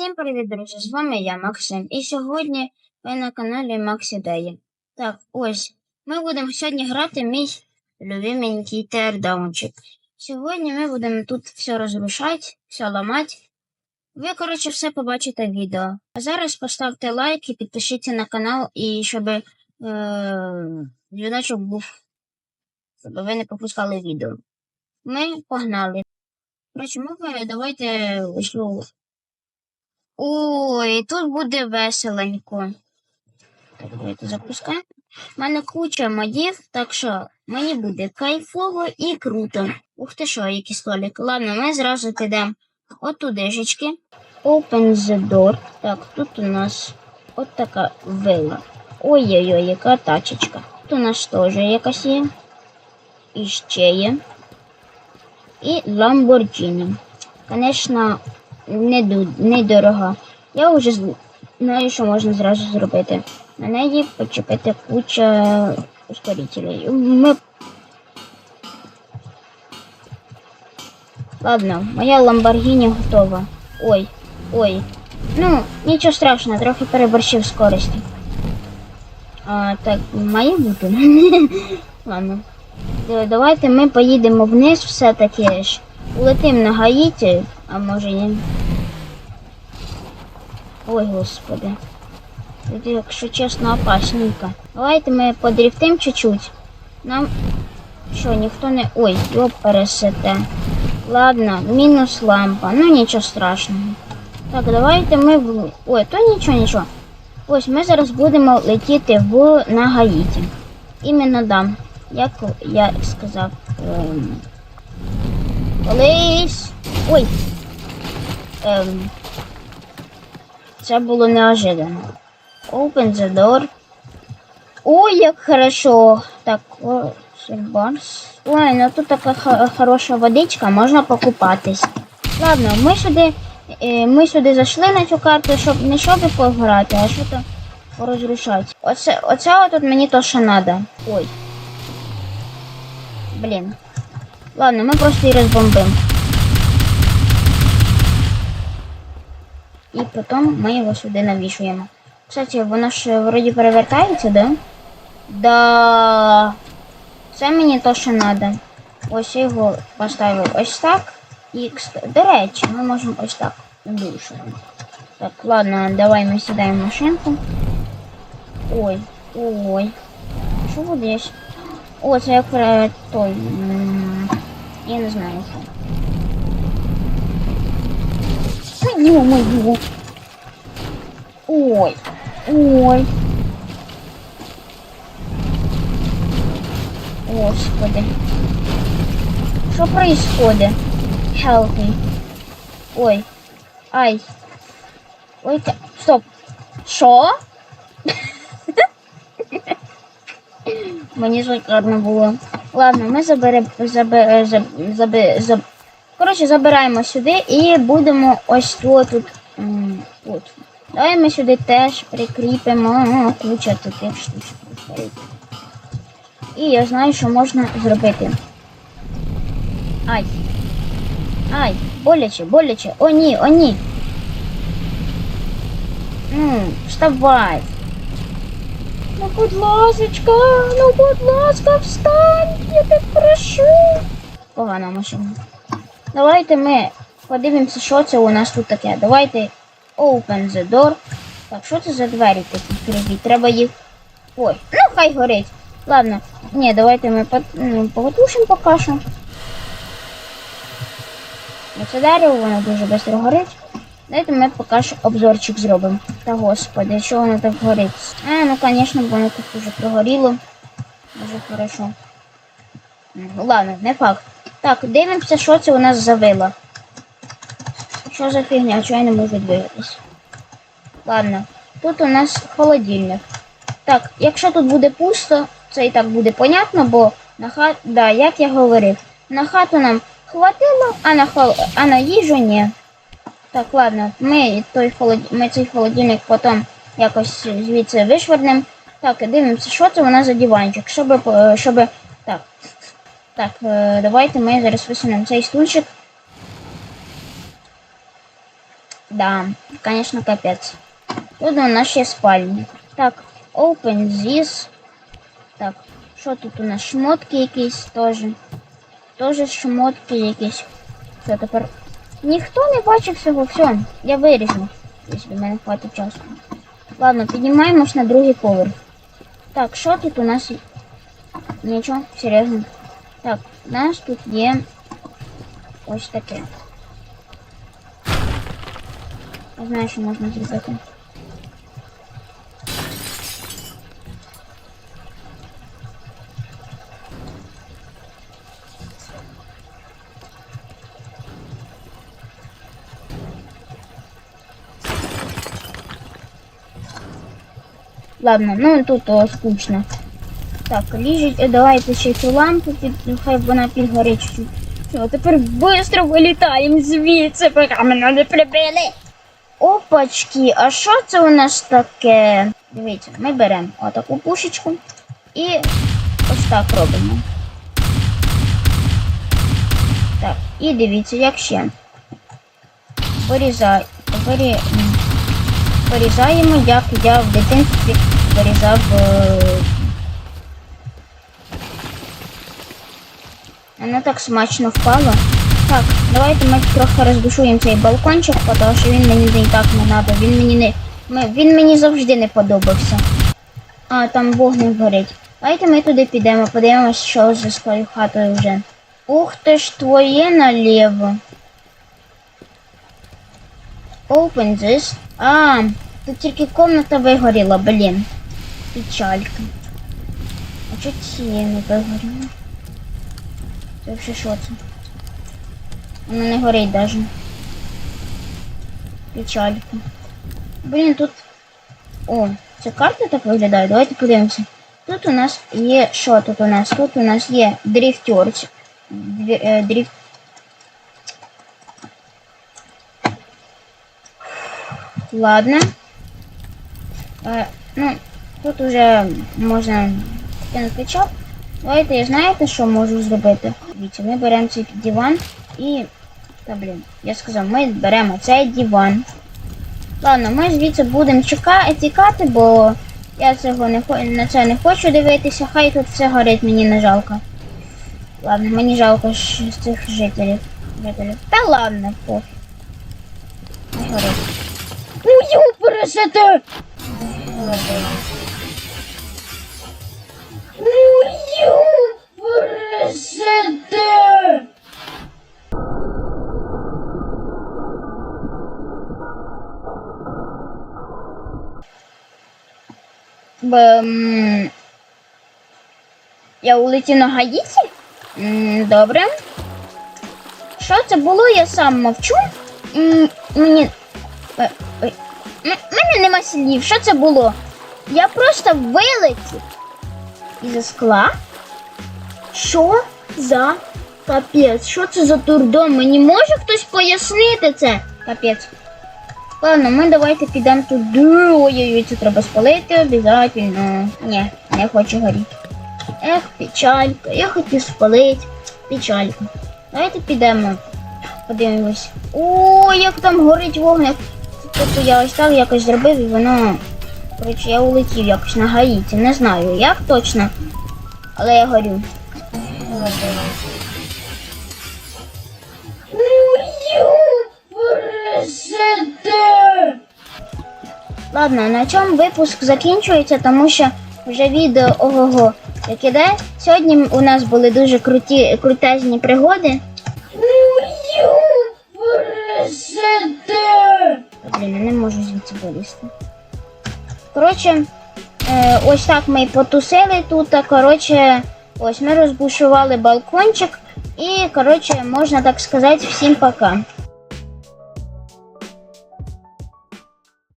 Всім привіт, друзі! З вами я, Максим. І сьогодні ви на каналі Макс Ідеї. Так, ось. Ми будемо сьогодні грати мій любименький тердаунчик. Сьогодні ми будемо тут все розрушати, все ламати. Ви, коротше, все побачите в відео. А зараз поставте лайк і підпишіться на канал, і щоб е- дзвіночок був, щоб ви не пропускали відео. Ми погнали. Коротше, ми давайте ось ну, Ой, тут буде веселенько. Так, давайте запускаємо. У мене куча модів, так що мені буде кайфово і круто. Ух ти що, який столик. Ладно, ми зразу підемо отудишечки. Open the door. Так, тут у нас от така вила. Ой-ой-ой, яка тачечка. Тут у нас теж якась є. І ще є. І Lamborghini. Звісно, недорога. Я вже з- знаю, що можна зразу зробити. На неї почепити куча ускорителей. Ми... Ладно, моя Ламборгіні готова. Ой, ой. Ну, нічого страшного, трохи переборщив скорості. А, так, має бути. Ладно. Давайте ми поїдемо вниз все-таки ж. Улетим на Гаїті, а може ні. Ой, господи. Тут, якщо чесно, опасненько. Давайте ми подрифтим чуть-чуть. Нам. Що, ніхто не. Ой, йоп, пересете. Ладно, мінус лампа. Ну нічого страшного. Так, давайте ми. Ой, то нічого, нічого. Ось ми зараз будемо летіти в на Гаїті. Іменно там, як я сказав. Ем... Колись. Ой. Ем... Це було неожиданно. Open the door. Ой, як хорошо. Так, о. Ой, ну тут така хороша водичка, можна покупатись. Ладно, ми сюди, е, ми сюди зайшли на цю карту, щоб не щоб пограти, а що то порозрушати. Оце, оце тут мені то, що треба. Ой. Блін. Ладно, ми просто її розбомбимо. І потім ми його сюди навішуємо. Кстати, воно ж вроді перевертається, да? Да. Це мені то, що треба. Ось я його поставив ось так. І, до речі, ми можемо ось так душу. Так, ладно, давай ми сідаємо в машинку. Ой, ой. Що щ- О, це як е, той. Я не знаю що. Ой, ё-моё. Ой, ой. Господи. Что происходит? Help me. Ой. Ай. Ой, та- стоп. Що? Мені шикарно було. Ладно, ми заберемо забе, заб, забе, заб, Коротше, забираємо сюди і будемо ось тут. тут. Давай ми сюди теж прикріпимо куча таких штучок. І я знаю, що можна зробити. Ай. Ай, боляче, боляче. О, ні, о, ні. Ну, вставай. Ну, будь ласочка, ну, будь ласка, встань, я тебе прошу. Погана машина. Давайте ми подивимося, що це у нас тут таке. Давайте open the door. Так, що це за двері такі криві? Треба їх. Ой, ну хай горить. Ладно, ні, давайте ми ну, потушимо поки що. Оце дерево, воно дуже швидко горить. Давайте ми поки що обзорчик зробимо. Та господи, що воно так горить? А, ну звісно, воно тут уже прогоріло. Дуже хорошо. Ладно, не факт. Так, дивимося, що це у нас за вила. Що за фігня, чого я не можу дивитись? Ладно, тут у нас холодильник. Так, якщо тут буде пусто, це і так буде понятно, бо на хату, да, як я говорив, на хату нам хватило, а на хол... а на їжу ні. Так, ладно, ми той холод... ми цей холодильник потім якось звідси вишвернемо. Так, дивимося, що це у нас за диванчик, щоб, щоб... так. Так, е, давайте ми зараз висунемо цей стульчик. Да, конечно, капець. Тут у нас ще спальня. Так, open this. Так, що тут у нас? Шмотки якісь теж. Теж шмотки якісь. Все, тепер. Ніхто не бачив всього, все, я виріжу. Якщо в мене хватить часу. Ладно, піднімаємось на другий поверх. Так, що тут у нас? Нічого, серйозно. Так, у тут є ось таке. Я знаю, що можна зробити. Ладно, ну тут о, скучно. Так, ліжіть, е, давайте ще цю лампу, під, хай вона підгорить чуть-чуть. Все, тепер швидко вилітаємо звідси, поки мене не прибили. Опачки, а що це у нас таке? Дивіться, ми беремо отаку пушечку і ось так робимо. Так, і дивіться, як ще. Вирізай, вирі, м, вирізаємо, як я в дитинстві вирізав. е, Воно так смачно впало. Так, давайте ми трохи розбушуємо цей балкончик, тому що він мені не так не треба. Він мені не. Він мені завжди не подобався. А, там вогник горить. Давайте ми туди підемо, подивимося, що за своєю хатою вже. Ух ти ж твоє наліво. Open this. А, тут тільки комната вигоріла, блін. Печалька. А чого ці не вигоріли? Це взагалі що це? Воно не горить даже. Печалька. Блін, тут. О, це карта так виглядає. Давайте подивимося. Тут у нас є. Що тут у нас? Тут у нас є дрифтер. Дві- е, Дрифт. Ладно. Е, ну, тут уже можна кинути чап. Давайте, знаєте, що можу зробити? Дивіться, ми беремо цей диван і. Та блін, я сказав, ми беремо цей диван. Ладно, ми звідси будемо чекати, тікати, бо я цього не на це не хочу дивитися, хай тут все горить, мені не жалко. Ладно, мені жалко ж цих жителів. жителів. Та ладно, пофіг. Не горить. Ую, пересете! Ую, пересете! Б, я улетів на Гаїті? Добре. Що це було, я сам мовчу. Мені. е. М- мене нема слів. Що це було? Я просто вилетів із скла. Що за капець? Що це за турдом? Мені може хтось пояснити це? Капець. Ладно, ми давайте підемо туди. Ой-ой-ой, це треба спалити обов'язково. Ні, не хочу горіти. Ех, печалька, я хотів спалити. Печалька. Давайте підемо. Подивимось. О, як там горить вогник. Тобто я ось так якось зробив і воно. Коротше, я улетів якось на Гаїті. Не знаю, як точно. Але я горю. Ладно, на цьому випуск закінчується, тому що вже відео ого-го як іде. Сьогодні у нас були дуже круті, крутезні пригоди. Блін, я не можу звідси вилізти. Коротше, е, ось так ми потусили тут. Коротше, ось ми розбушували балкончик. І, коротше, можна так сказати, всім пока.